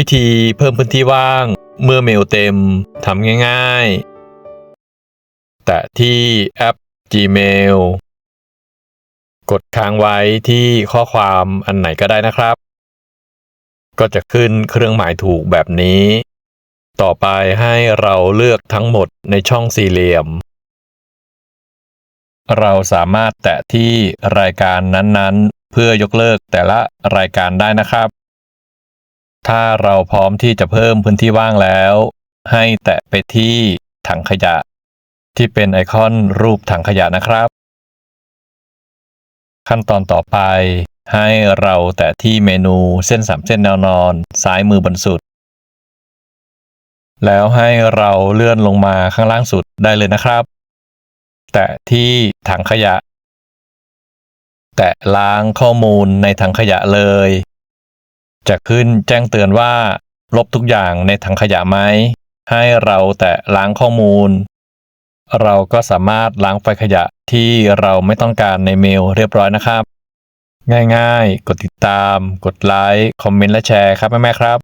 วิธีเพิ่มพื้นที่ว่างเมื่อเมลเต็มทำง่ายๆ แต่ที่แอป Gmail กดค้างไว้ที่ข้อความอันไหนก็ได้นะครับ ก็จะขึ้นเครื่องหมายถูกแบบนี้ ต่อไปให้เราเลือกทั้งหมดในช่องสี่เหลี่ยม เราสามารถแตะที่รายการนั้นๆ เพื่อยกเลิกแต่ละรายการได้นะครับ ถ้าเราพร้อมที่จะเพิ่มพื้นที่ว่างแล้ว ให้แตะไปที่ถังขยะ ที่เป็นไอคอนรูปถังขยะนะครับ ขั้นตอนต่อไป ให้เราแตะที่เมนูเส้นสามเส้นแนวนอน ซ้ายมือบนสุด แล้วให้เราเลื่อนลงมาข้างล่างสุดได้เลยนะครับ แตะที่ถังขยะ แตะล้างข้อมูลในถังขยะเลย จะขึ้นแจ้งเตือนว่า ลบทุกอย่างในถังขยะไหม ให้เราแตะล้างข้อมูล เราก็สามารถล้างไฟขยะที่เราไม่ต้องการในเมลเรียบร้อยนะครับ ง่ายๆ กดติดตาม กดไลค์ คอมเมนต์และแชร์ครับแม่ๆครับ